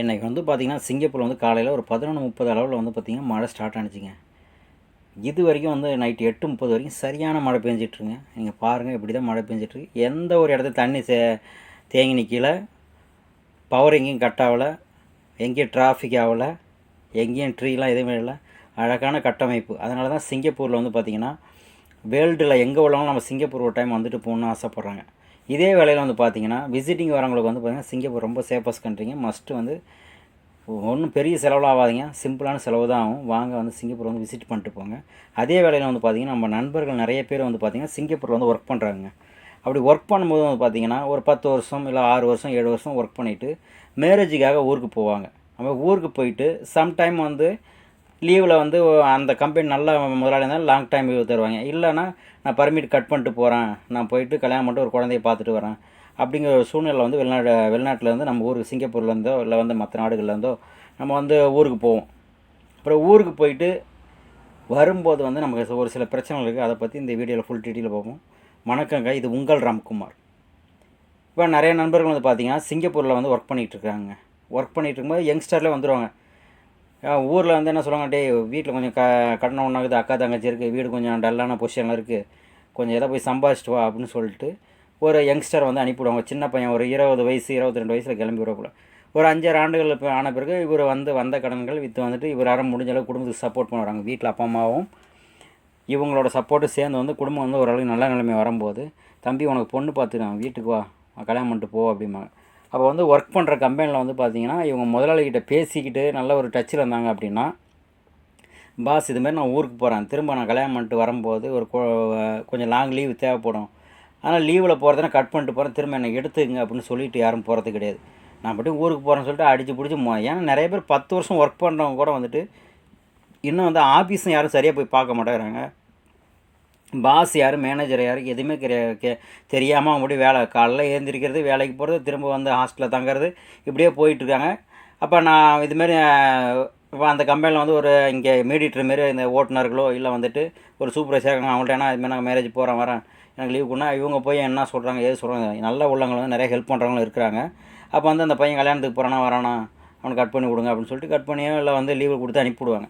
இன்றைக்கி வந்து பார்த்திங்கன்னா சிங்கப்பூரில் வந்து காலையில் ஒரு பதினொன்று முப்பது அளவில் வந்து பார்த்திங்கன்னா மழை ஸ்டார்ட் ஆனிச்சிங்க. இது வரைக்கும் வந்து நைட்டு எட்டு முப்பது வரைக்கும் சரியான மழை பெஞ்சிட்ருங்க. நீங்கள் பாருங்கள் இப்படி தான் மழை பெஞ்சிட்ருக்கு. எந்த ஒரு இடத்துல தண்ணி சே தேங்கி நிற்கல பவர் எங்கேயும் கட் ஆகலை எங்கேயும் டிராஃபிக் ஆகலை எங்கேயும் ட்ரீலாம் எதுவுமே இல்லை. அழகான கட்டமைப்பு. அதனால தான் சிங்கப்பூரில் வந்து பார்த்திங்கன்னா வேர்ல்டில் எங்கே உள்ளவங்களும் நம்ம சிங்கப்பூர் ஒரு டைம் வந்துட்டு போகணுன்னு ஆசைப்பட்றாங்க. இதே வேலையில் வந்து பார்த்திங்கன்னா விசிட்டிங் வரவங்களுக்கு வந்து பார்த்திங்கன்னா சிங்கப்பூர் ரொம்ப சேஃபஸ்ட் கண்ட்ரிங்க மஸ்ட்டு வந்து ஒன்றும் பெரிய செலவுலாம் ஆகாதீங்க சிம்பிளான செலவு தான் ஆகும். வாங்க வந்து சிங்கப்பூர் வந்து விசிட் பண்ணிட்டு போங்க. அதே வேலையில் வந்து பார்த்திங்கன்னா நம்ம நண்பர்கள் நிறைய பேர் வந்து பார்த்திங்கன்னா சிங்கப்பூரில் வந்து ஒர்க் பண்ணுறாங்க அப்படி ஒர்க் பண்ணும்போது வந்து பார்த்திங்கன்னா ஒரு பத்து வருஷம் இல்லை ஆறு வருஷம் ஏழு வருஷம் ஒர்க் பண்ணிவிட்டு மேரேஜுக்காக ஊருக்கு போவாங்க. நம்ம ஊருக்கு போயிட்டு சம்டைம் வந்து லீவில் வந்து அந்த கம்பெனி நல்ல முதலாளி இருந்தாலும் லாங் டைம் லீவ் தருவாங்க. இல்லைன்னா நான் பர்மிட் கட் பண்ணிட்டு போகிறேன் நான் போயிட்டு கல்யாணம் பண்ணிட்டு ஒரு குழந்தைய பார்த்துட்டு வரேன். அப்படிங்கிற ஒரு சூழ்நிலை வந்து வெளிநாடு வெளிநாட்டிலேருந்து நம்ம ஊருக்கு சிங்கப்பூர்லேருந்தோ இல்லை வந்து மற்ற நாடுகள்லேருந்தோ நம்ம வந்து ஊருக்கு போவோம். அப்புறம் ஊருக்கு போயிட்டு வரும்போது வந்து நமக்கு ஒரு சில பிரச்சனைகள் இருக்குது அதை பற்றி இந்த வீடியோவில் ஃபுல் டீட்டெயில் பார்ப்போம். வணக்கங்க இது உங்கள் ராம்குமார். இப்போ நிறைய நண்பர்கள் வந்து பார்த்திங்கன்னா சிங்கப்பூரில் வந்து ஒர்க் பண்ணிகிட்டு இருக்காங்க. ஒர்க் பண்ணிகிட்டு இருக்கும்போது யங்ஸ்டர்லேயே வந்துடுவாங்க ஊரில் வந்து என்ன சொல்லுவாங்க டே வீட்டில் கொஞ்சம் க கடன் ஒன்றாகுது அக்கா தங்கச்சி இருக்குது வீடு கொஞ்சம் டல்லான பொசிஷனில் இருக்குது கொஞ்சம் எதை போய் சம்பாதிச்சிட்டு வா அப்படின்னு சொல்லிட்டு ஒரு யங்ஸ்டர் வந்து அனுப்பிவிடுவாங்க. சின்ன பையன் ஒரு இருபது வயசு இருபத்தி ரெண்டு வயசில் கிளம்பி விடக்கூடாது ஒரு அஞ்சாறு ஆண்டுகள் இப்போ ஆன பிறகு இவர் வந்து வந்த கடன்கள் விற்று வந்துட்டு இவரால் முடிஞ்ச அளவுக்கு குடும்பத்துக்கு சப்போர்ட் பண்ணுறாங்க வீட்டில் அப்பா அம்மாவும் இவங்களோட சப்போர்ட்டு சேர்ந்து வந்து குடும்பம் வந்து ஓரளவுக்கு நல்ல நிலைமை வரும்போது தம்பி உனக்கு பொண்ணு பார்த்துக்கலாம் வீட்டுக்கு வா. கல்யாணம் பண்ணிட்டு போ அப்படிம்பாங்க. அப்போ வந்து ஒர்க் பண்ணுற கம்பெனியில் வந்து பார்த்தீங்கன்னா இவங்க முதலாளிகிட்ட பேசிக்கிட்டு நல்ல ஒரு டச்சில் இருந்தாங்க அப்படின்னா பாஸ் இதுமாரி நான் ஊருக்கு போகிறேன் திரும்ப நான் கல்யாணம் பண்ணிட்டு வரும்போது ஒரு கொஞ்சம் லாங் லீவு தேவைப்படும். ஆனால் லீவில் போகிறதுனா கட் பண்ணிட்டு போகிறேன் திரும்ப என்னை எடுத்துங்க அப்படின்னு சொல்லிட்டு யாரும் போகிறது கிடையாது. நான் மட்டும் ஊருக்கு போகிறேன்னு சொல்லிட்டு அடித்து பிடிச்சி மோ ஏன்னா நிறைய பேர் பத்து வருஷம் ஒர்க் பண்ணுறவங்க கூட வந்துட்டு இன்னும் வந்து ஆஃபீஸும் யாரும் சரியாக போய் பார்க்க மாட்டேங்கிறாங்க. பாஸ் யார் மேனேஜர் யார் எதுவுமே கே தெரியாமல் அவங்க வேலை காலையில் எழுந்திரிக்கிறது வேலைக்கு போகிறது திரும்ப வந்து ஹாஸ்டலில் தங்குறது இப்படியே போயிட்டுருக்காங்க. அப்போ நான் இதுமாரி இப்போ அந்த கம்பெனியில் வந்து ஒரு இங்கே மீடியேட்டர் மாரி இந்த ஓட்டுநர்களோ இல்லை வந்துட்டு ஒரு சூப்பர்வைசர் இருக்காங்க அவங்கள்ட்ட ஏன்னா இதுமாரி நாங்கள் மேரேஜ் போகிறேன் வரேன் எனக்கு லீவ் கொடுனா இவங்க போய் என்ன சொல்கிறாங்க ஏது சொல்கிறாங்க நல்ல உள்ளவங்களும் வந்து நிறைய ஹெல்ப் பண்ணுறவங்களும் இருக்கிறாங்க. அப்போ வந்து அந்த பையன் கல்யாணத்துக்கு போகிறானா வரானா அவனுக்கு கட் பண்ணி கொடுங்க அப்படின்னு சொல்லிட்டு கட் பண்ணியோ இல்லை வந்து லீவு கொடுத்து அனுப்பிவிடுவாங்க.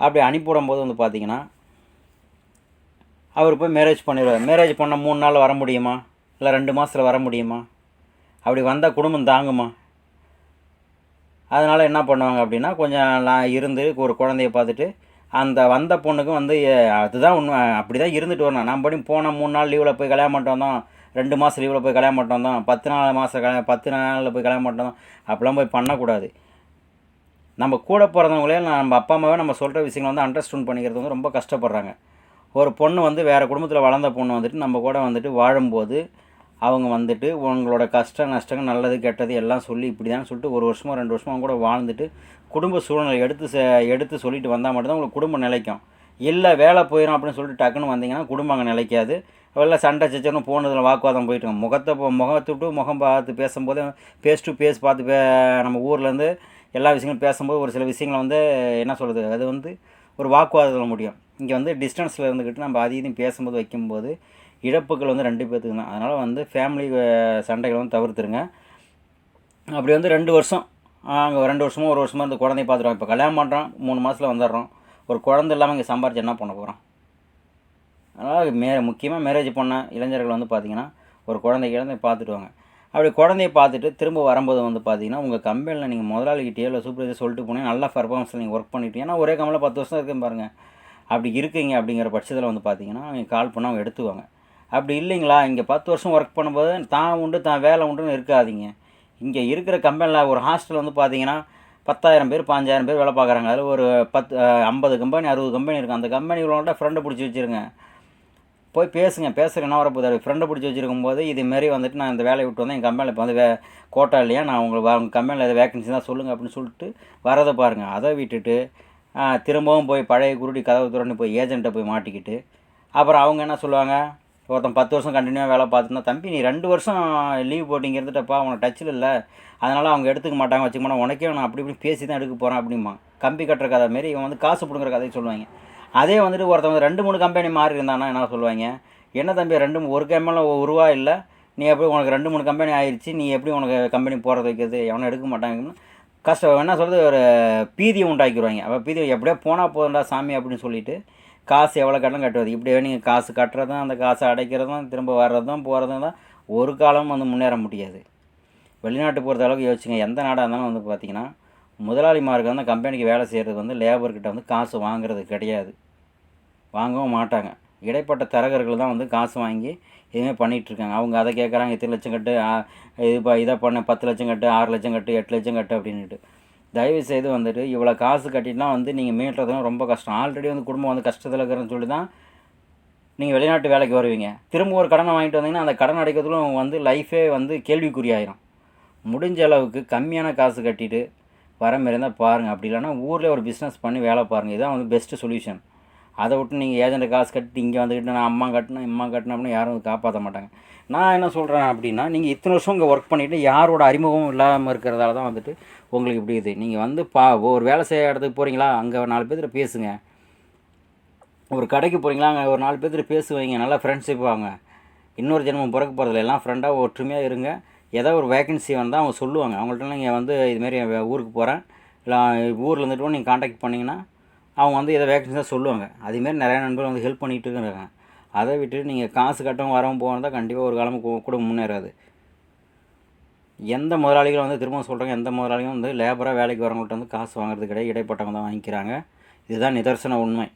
அப்படி அனுப்பிவிடும் போது வந்து பார்த்திங்கன்னா அவர் போய் மேரேஜ் பண்ணிடுவார் மேரேஜ் பண்ண மூணு நாள் வர முடியுமா? இல்லை ரெண்டு மாதத்தில் வர முடியுமா? அப்படி வந்தால் குடும்பம் தாங்குமா? அதனால் என்ன பண்ணுவாங்க அப்படின்னா கொஞ்சம் நான் இருந்து ஒரு குழந்தைய பார்த்துட்டு அந்த வந்த பொண்ணுக்கும் வந்து அதுதான் உண்மை. அப்படி தான் இருந்துட்டு வரணும். நான் படி போன மூணு நாள் லீவில் போய் கல்யாணம் பண்ணிட்டு வந்தோம். ரெண்டு மாதம் லீவில் போய் கல்யாணம் பண்ணிட்டு வந்தோம். பத்து நாள் மாதம் கல்யாணம் பத்து நாளில் போய் கல்யாணம் பண்ணிட்டு வந்தோம். அப்படிலாம் போய் பண்ணக்கூடாது. நம்ம கூட பிறந்தவங்களே நம்ம அப்பா அம்மாவே நம்ம சொல்கிற விஷயங்களை வந்து அண்டர்ஸ்டாண்ட் பண்ணிக்கிறது வந்து ரொம்ப கஷ்டப்படுறாங்க. ஒரு பொண்ணு வந்து வேறு குடும்பத்தில் வளர்ந்த பொண்ணு வந்துட்டு நம்ம கூட வந்துட்டு வாழும்போது அவங்க வந்துட்டு உங்களோட கஷ்டம் நஷ்டங்கள் நல்லது கெட்டது எல்லாம் சொல்லி இப்படி தான் சொல்லிட்டு ஒரு வருஷமோ ரெண்டு வருஷமோ அவங்க கூட வாழ்ந்துட்டு குடும்ப சூழ்நிலை எடுத்து எடுத்து சொல்லிட்டு வந்தால் மட்டும்தான் உங்களுக்கு குடும்பம் நிலைக்கும். இல்லை வேலை போயிடும் அப்படின்னு சொல்லிட்டு டக்குன்னு வந்தீங்கன்னா குடும்பம் அங்கே நிலைக்காது. வெளில சண்டை சச்சரவும் போனதில் வாக்குவாதம் போயிட்டு முகத்தை முகத்தை விட்டு முகம் பார்த்து பேசும்போது பேஸ் டு பேஸ் பார்த்து பே நம்ம ஊர்லேருந்து எல்லா விஷயங்களும் பேசும்போது ஒரு சில விஷயங்களை வந்து என்ன சொல்கிறது அது வந்து ஒரு வாக்குவாதத்தில் முடியும். இங்கே வந்து டிஸ்டன்ஸில் இருந்துக்கிட்டு நம்ம அதிகம் பேசும்போது வைக்கும்போது இழப்புகள் வந்து ரெண்டு பேர்த்துக்கு தான். அதனால் வந்து ஃபேமிலி சண்டைகளை வந்து தவிர்த்துருங்க. அப்படி வந்து ரெண்டு வருஷம் அங்கே ரெண்டு வருஷமோ ஒரு வருஷமோ இந்த குழந்தைய பார்த்துருவோம் இப்போ கல்யாணம் பண்ணுறோம் மூணு மாதத்தில் வந்துடுறோம் ஒரு குழந்தை இல்லாமல் இங்கே சம்பாரிச்சு என்ன பண்ண போகிறோம் அதனால் மே முக்கியமாக மேரேஜ் பண்ண இளைஞர்கள் வந்து பார்த்திங்கன்னா ஒரு குழந்தை குழந்தைய பார்த்துட்டுவாங்க அப்படி குழந்தைய பார்த்துட்டு திரும்ப வரும்போது வந்து பார்த்தீங்கன்னா உங்கள் கம்பெனியில் நீங்கள் முதலாளிகிட்டே இல்லை சூப்பர்வைசர் சொல்லிட்டு போனீங்கன்னா நல்லா பர்ஃபார்மன்ஸில் நீங்கள் ஒர்க் பண்ணிட்டீங்க. ஏன்னா ஒரே கம்பெனியில் பத்து வருஷம் இருக்குன்னு பாருங்கள் அப்படி இருக்கீங்க அப்படிங்கிற பட்சத்தில் வந்து பார்த்தீங்கன்னா அவங்க கால் பண்ணால் அவங்க எடுத்துவாங்க. அப்படி இல்லைங்களா? இங்கே பத்து வருஷம் ஒர்க் பண்ணும்போது தான் உண்டு தான் வேலை உண்டுன்னு இருக்காதீங்க. இங்கே இருக்கிற கம்பெனியில் ஒரு ஹாஸ்டல் வந்து பார்த்தீங்கன்னா பத்தாயிரம் பேர் பாஞ்சாயிரம் பேர் வேலை பார்க்குறாங்க அதில் ஒரு பத்து ஐம்பது கம்பெனி அறுபது கம்பெனி இருக்குது அந்த கம்பெனி உள்ளவங்கள்ட்ட ஃப்ரெண்டை பிடிச்சி வச்சுருங்க. போய் பேசுங்க. பேசுகிற என்ன வரப்போகுது? ஃப்ரெண்டை பிடிச்சி வச்சுருக்கும் போது இதுமாரி வந்துட்டு நான் இந்த வேலையை விட்டு வந்தேன். என் கம்பெனியில் இப்போ வந்து வே கோட்டா இல்லையா? நான் உங்களுக்கு உங்கள் கம்பெனியில் எதாவது வேகன்சி தான் சொல்லுங்கள் அப்படின்னு சொல்லிட்டு வரதை பாருங்கள் அதை விட்டுட்டு திரும்பவும் போய் பழைய குருடி கதவு துறன்னு போய் ஏஜென்ட்டை போய் மாட்டிக்கிட்டு அப்புறம் அவங்க என்ன சொல்லுவாங்க? ஒருத்தன் பத்து வருஷம் கண்டினியூவாக வேலை பார்த்துனா தம்பி நீ ரெண்டு வருஷம் லீவ் போட்டிங்க இருந்துட்டப்பா உனக்கு டச்சில் இல்லை. அதனால் அவங்க எடுத்துக்க மாட்டாங்க. வச்சுக்க மாட்டாங்க உனக்கே நான் அப்படி இப்படி பேசி தான் எடுக்க போகிறேன் அப்படிமா கம்பி கட்டுற கதை மாரி இவன் வந்து காசு பிடுங்குற கதையை சொல்லுவாங்க. அதே வந்துட்டு ஒருத்தவங்க ரெண்டு மூணு கம்பெனி மாறி இருந்தானா என்ன சொல்லுவாங்க? என்ன தம்பி ரெண்டு ஒரு கம்பெனியில் ஒரு ரூபா இல்லை? நீ எப்படி உனக்கு ரெண்டு மூணு கம்பெனி ஆயிடுச்சு நீ எப்படி உனக்கு கம்பெனி போகிறது வைக்கிறது? எவனும் எடுக்க மாட்டாங்கன்னு கஷ்டம். என்ன சொல்கிறது ஒரு பீதியை உண்டாக்கிடுவாங்க அப்போ பீதி எப்படியோ போனால் போதும்டா சாமி அப்படின்னு சொல்லிட்டு காசு எவ்வளோ கட்டணும் கட்டுவது? இப்படியே நீங்கள் காசு கட்டுறதும் அந்த காசை அடைக்கிறதும் திரும்ப வர்றதும் போகிறதும் தான் ஒரு காலம் வந்து முன்னேற முடியாது. வெளிநாட்டு பொறுத்த அளவுக்கு யோசிச்சுங்க எந்த நாடாக இருந்தாலும் வந்து பார்த்திங்கன்னா முதலாளிமாருக்கு வந்து கம்பெனிக்கு வேலை செய்கிறதுக்கு வந்து லேபர்கிட்ட வந்து காசு வாங்குறது கிடையாது. வாங்கவும் மாட்டாங்க. இடைப்பட்ட தரகர்கள் தான் வந்து காசு வாங்கி இதுவுமே பண்ணிகிட்ருக்காங்க. அவங்க அதை கேட்குறாங்க இத்தனை லட்சம் கட்டு இது இப்போ இதை பண்ண பத்து லட்சம் கட்டு ஆறு லட்சம் கட்டு எட்டு லட்சம் கட்டு அப்படின்ட்டு தயவு செய்து வந்துட்டு இவ்வளோ காசு கட்டிட்டுலாம் வந்து நீங்கள் மீட்டுறதுலாம் ரொம்ப கஷ்டம். ஆல்ரெடி வந்து குடும்பம் வந்து கஷ்டத்தில் இருக்கிறன்னு சொல்லி தான் நீங்கள் வெளிநாட்டு வேலைக்கு வருவீங்க. திரும்ப ஒரு கடனை வாங்கிட்டு வந்தீங்கன்னா அந்த கடன் அடைக்கிறதுலும் வந்து லைஃபே வந்து கேள்விக்குறியாயிரும். முடிஞ்ச அளவுக்கு கம்மியான காசு கட்டிட்டு வர மாரி இருந்தால் பாருங்கள் அப்படி இல்லைன்னா ஊரில் ஒரு பிஸ்னஸ் பண்ணி வேலை பாருங்கள் இதுதான் வந்து பெஸ்ட்டு சொல்யூஷன் அதை விட்டு நீங்கள் ஏஜென்ட் காசு கட்டி இங்கே வந்துக்கிட்டு நான் அம்மா கட்டினேன் இம்மா கட்டினேன் அப்படின்னு யாரும் காப்பாற்ற மாட்டாங்க. நான் என்ன சொல்கிறேன் அப்படின்னா நீங்கள் இத்தனை வருஷம் இங்கே ஒர்க் பண்ணிவிட்டு யாரோட அறிமுகமும் இல்லாமல் இருக்கிறதால தான் வந்துட்டு உங்களுக்கு இப்படி இது. நீங்கள் வந்து பா ஒரு வேலை செய்ய இடத்துக்கு போகிறீங்களா அங்கே நாலு பேர்கிட்ட பேசுங்க. ஒரு கடைக்கு போகிறீங்களா அங்கே ஒரு நாலு பேர்கிட்ட பேசுவீங்க நல்லா ஃப்ரெண்ட்ஷிப் வாங்க இன்னொரு ஜென்மம் பிறக்க போகிறதில்ல எல்லாம் ஃப்ரெண்டாக ஒற்றுமையாக இருங்க. ஏதோ ஒரு வேகன்சி வந்தால் அவங்க சொல்லுவாங்க. அவங்கள்ட்ட நீங்கள் வந்து இதுமாரி ஊருக்கு போகிறேன் இல்லை ஊரில் இருந்துட்டு நீங்கள் காண்டாக்ட் பண்ணிங்கன்னா அவங்க வந்து எதை வேகன்சி தான் சொல்லுவாங்க. அதேமாரி நிறைய நண்பர்கள் வந்து ஹெல்ப் பண்ணிகிட்டு இருக்காங்க. அதை விட்டுட்டு நீங்கள் காசு கட்டவும் வரவும் போகிறதா கண்டிப்பாக ஒரு காலம் கூட முன்னேறாது. எந்த முதலாளிகளும் வந்து திரும்ப சொல்கிறாங்க எந்த முதலாளியும் வந்து லேபராக வேலைக்கு வரவங்கள்ட்ட வந்து காசு வாங்குறது கிடையாது. இடைப்பட்டவங்க தான் வாங்கிக்கிறாங்க. இதுதான் நிதர்சன உண்மை.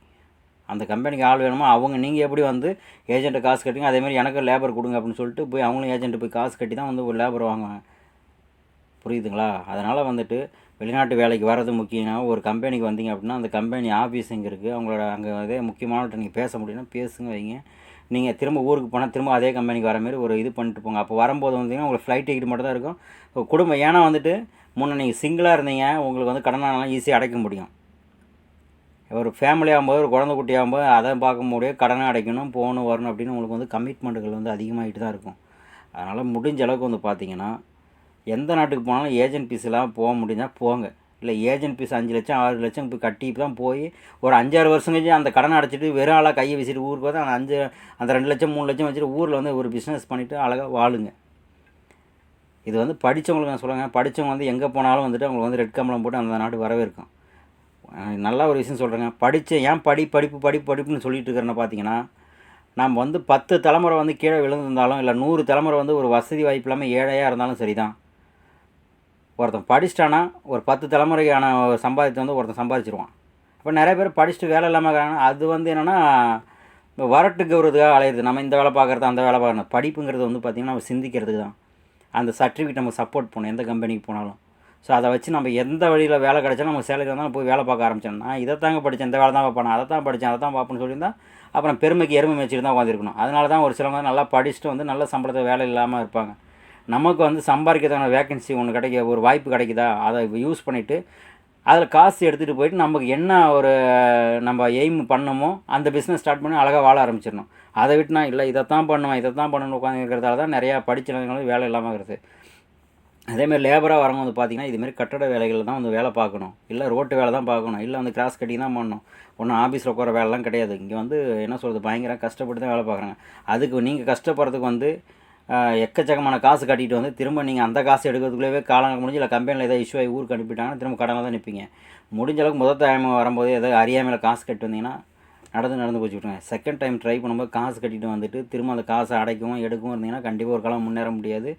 அந்த கம்பெனிக்கு ஆள் வேணுமோ? அவங்க நீங்கள் எப்படி வந்து ஏஜென்ட்டை காசு கட்டிங்க அதேமாதிரி எனக்கு லேபர் கொடுங்க அப்படின்னு சொல்லிட்டு போய் அவங்களும் ஏஜென்ட்டு போய் காசு கட்டி தான் வந்து ஒரு லேபர் வாங்குவாங்க. புரியுதுங்களா? அதனால் வந்துட்டு வெளிநாட்டு வேலைக்கு வர்றது முக்கியம்னா ஒரு கம்பெனிக்கு வந்தீங்க அப்படின்னா அந்த கம்பெனி ஆஃபீஸ் இங்கே இருக்குது அவங்களோட அங்கே அதே முக்கியமானவர்கிட்ட நீங்கள் பேச முடியும்னா பேசுங்க வைங்க. நீங்கள் திரும்ப ஊருக்கு போனால் திரும்ப அதே கம்பெனிக்கு வர மாதிரி ஒரு இது பண்ணிட்டு போங்க. அப்போ வரும்போது வந்தீங்கன்னா உங்களுக்கு ஃப்ளைட் டிக்கெட் மட்டும் தான் இருக்கும். இப்போ குடும்பம் ஏன்னா வந்துட்டு முன்னே நீங்கள் சிங்கிளாக இருந்தீங்க உங்களுக்கு வந்து கடனாலாம் ஈஸியாக அடைக்க முடியும். ஒரு ஃபேமிலி ஆகும்போது ஒரு குழந்தை குட்டி ஆகும்போது அதை பார்க்க முடியும் கடனை அடைக்கணும் போகணும் வரணும் அப்படின்னு உங்களுக்கு வந்து கமிட்மெண்ட்டுகள் வந்து அதிகமாகிட்டு தான் இருக்கும். அதனால் முடிஞ்ச அளவுக்கு வந்து பார்த்தீங்கன்னா எந்த நாட்டுக்கு போனாலும் ஏஜென்ட் ஃபீஸ்லாம் போக முடிஞ்சால் போங்க. இல்லை ஏஜென்ட் ஃபீஸ் அஞ்சு லட்சம் ஆறு லட்சம் இப்போ கட்டி தான் போய் ஒரு அஞ்சாறு வருஷம் கழிச்சு அந்த கடனை அடைச்சிட்டு வெறும் ஆளாக கையை வீசிட்டு ஊருக்கு வந்து அந்த அஞ்சு அந்த ரெண்டு லட்சம் மூணு லட்சம் வச்சுட்டு ஊரில் வந்து ஒரு பிஸ்னஸ் பண்ணிவிட்டு அழகாக வாழுங்க. இது வந்து படித்தவங்களுக்கு நான் சொல்லுங்கள் படித்தவங்க வந்து எங்கே போனாலும் வந்துட்டு அவங்களுக்கு வந்து ரெட் கம்பளம் போட்டு அந்த நாடு வரவேற்கும். இருக்கும் நல்ல ஒரு விஷயம் சொல்கிறேங்க படித்த ஏன் படி படிப்பு படிப்பு படிப்புன்னு சொல்லிட்டு இருக்கிறேன்னு பார்த்தீங்கன்னா நம்ம வந்து பத்து தலைமுறை வந்து கீழே விழுந்திருந்தாலும் இல்லை நூறு தலைமுறை வந்து ஒரு வசதி வாய்ப்பு இல்லாமல் ஏழையாக இருந்தாலும் சரி தான் ஒருத்தன் படிச்சிட்டானா ஒரு பத்து தலைமுறைக்கான ஒரு சம்பாதித்து வந்து ஒருத்தன் சம்பாதிச்சிருவான். இப்போ நிறைய பேர் படிச்சுட்டு வேலை இல்லாமல் இருக்கிறாங்க அது வந்து என்னென்னா வரட்டுக்கு வருதுக்காக அலையிறது. நம்ம இந்த வேலை பார்க்குறது அந்த வேலை பார்க்கணும் படிப்புங்கிறது வந்து பார்த்திங்கன்னா நம்ம சிந்திக்கிறதுக்கு தான். அந்த சர்டிஃபிகேட் நம்ம சப்போர்ட் பண்ணணும் எந்த கம்பெனிக்கு போனாலும். ஸோ அதை வச்சு நம்ம எந்த வழியில் வேலை கிடைச்சாலும் நம்ம சேலரி வந்தாலும் போய் வேலை பார்க்க ஆரம்பிச்சேன் நான் இதை தாங்க படித்தேன் இந்த வேலை தான் பார்ப்பேன் அதை தான் படித்தேன் அதை தான் பார்ப்பேன்னு சொல்லியிருந்தா அப்புறம் பெருமைக்கு எருமை மேய்ச்சிட்டு தான் உட்காந்துருக்கணும் அதனால தான் ஒரு சிலவங்க நல்லா படிச்சுட்டு வந்து நல்ல சம்பளத்தை வேலை இல்லாமல் இருப்பாங்க. நமக்கு வந்து சம்பாதிக்கிறதுக்கான வேக்கன்சி ஒன்று கிடைக்க ஒரு வாய்ப்பு கிடைக்குதா? அதை யூஸ் பண்ணிவிட்டு அதில் காசு எடுத்துகிட்டு போயிட்டு நமக்கு என்ன ஒரு நம்ம எய்ம் பண்ணமோ அந்த பிஸ்னஸ் ஸ்டார்ட் பண்ணி அழகாக வாழ ஆரம்பிச்சிடணும். அதை விட்டு நான் இல்லை இதை தான் பண்ணுவேன் இதை தான் பண்ணணும் உட்காந்து இருக்கிறதால தான் நிறையா படிச்சவங்களும் வேலை இல்லாமல் இருக்குது அதேமாதிரி லேபராக வரவங்க வந்து பார்த்தீங்கன்னா இதுமாரி கட்டட வேலைகள் தான் வந்து வேலை பார்க்கணும். இல்லை ரோட்டு வேலை தான் பார்க்கணும். இல்லை வந்து கிராஸ் கட்டிங் தான் பண்ணணும். ஒன்றும் ஆஃபீஸில் உட்கார வேலைலாம் கிடையாது. இங்கே வந்து என்ன சொல்கிறது பயங்கர கஷ்டப்பட்டு தான் வேலை பார்க்குறாங்க. அதுக்கு நீங்கள் கஷ்டப்படுறதுக்கு வந்து எக்கச்சக்கமான காசு கட்டிட்டு வந்து திரும்ப நீங்கள் அந்த காசு எடுக்கிறதுக்குள்ளேயே காலம் முடிஞ்சு இல்லை கம்பெனியில் ஏதாவது இஷ்யூ ஆகி ஊருக்கு அனுப்பிட்டாங்கன்னா திரும்ப கடனில் தான் நிற்பீங்க முடிஞ்ச அளவுக்கு முதல் டைம் வரும்போது ஏதாவது அறியாமையில் காசு கட்டி வந்தீங்கன்னா நடந்து நடந்து போச்சு விட்ருங்க செகண்ட் டைம் ட்ரை பண்ணும்போது காசு கட்டிட்டு வந்துட்டு திரும்ப அந்த காசை அடைக்கவும் எடுக்கவும் இருந்தீங்கன்னா கண்டிப்பாக ஒரு காலம் முன்னேற முடியாது.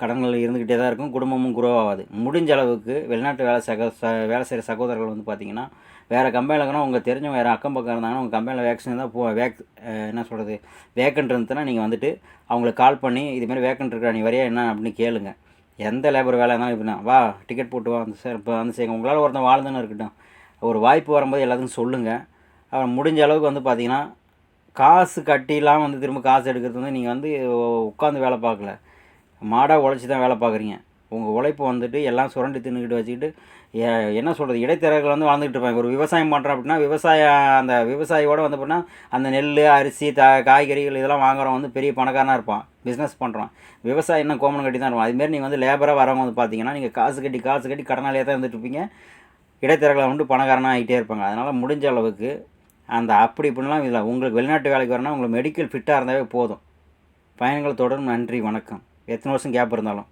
கடன்கள் இருந்துக்கிட்டே தான் இருக்கும் குடும்பமும் குரோ ஆகாது. முடிஞ்ச அளவுக்கு வெளிநாட்டு வேலை சக ச வேலை செய்கிற சகோதரர்கள் வந்து பார்த்தீங்கன்னா வேறு கம்பெனியில் இருக்கணும் உங்கள் தெரிஞ்சவங்க வேறு அக்கம் பக்கம் இருந்தாங்கன்னா உங்கள் கம்பெனியில் வேக்சின் தான் போ வேக் என்ன சொல்கிறது வேக்கண்ட் இருந்துச்சுன்னா நீங்கள் வந்துட்டு அவங்களுக்கு கால் பண்ணி இதுமாரி வேக்கண்ட் இருக்கிற நீ வரையா என்ன அப்படின்னு கேளுங்க. எந்த லேபர் வேலை இருந்தாலும் இப்படின்னா வா டிக்கெட் போட்டு வா வந்து சார் இப்போ வந்து செய்யுங்க உங்களால் ஒருத்தன் வாழ்ந்துன்னு இருக்கட்டும். ஒரு வாய்ப்பு வரும்போது எல்லாத்துக்கும் சொல்லுங்கள் அப்புறம் முடிஞ்ச அளவுக்கு வந்து பார்த்தீங்கன்னா காசு கட்டிலாம் வந்து திரும்ப காசு எடுக்கிறது வந்து நீங்கள் வந்து உட்காந்து வேலை பார்க்கல. மாடாக உழைச்சி தான் வேலை பார்க்குறீங்க. உங்கள் உழைப்பு வந்துட்டு எல்லாம் சுரண்டி தின்னுக்கிட்டு வச்சுக்கிட்டு ஏ- என்ன சொல்கிறது இடைத்தரகர்கள் வந்து வாழ்ந்துக்கிட்டு இருப்பாங்க. ஒரு விவசாயம் பண்ணுறோம் அப்படின்னா விவசாய அந்த விவசாயியோட வந்து அப்படின்னா அந்த நெல் அரிசி த காய்கறிகள் இதெல்லாம் வாங்குறவன் வந்து பெரிய பணக்காரனாக இருப்பான். பிஸ்னஸ் பண்ணுறான் விவசாயம் என்ன கோமன் கட்டி தான் இருப்பான் அதுமாரி நீங்கள் வந்து லேபராக வரவங்க வந்து பார்த்தீங்கன்னா நீங்கள் காசு கட்டி காசு கட்டி கடனாலே தான் இருந்துட்டு இருப்பீங்க. இடைத்தரகளை வந்து பணக்காரனாக ஆகிட்டே இருப்பாங்க. அதனால் முடிஞ்ச அளவுக்கு அந்த அப்படி இப்படிலாம் இதில் உங்களுக்கு வெளிநாட்டு வேலைக்கு வரணும்னா உங்களுக்கு மெடிக்கல் ஃபிட்டாக இருந்தாவே போதும். பயணங்கள் தொடரும். நன்றி வணக்கம். எத்தனை வருஷம் கேப் இருந்தாலும்.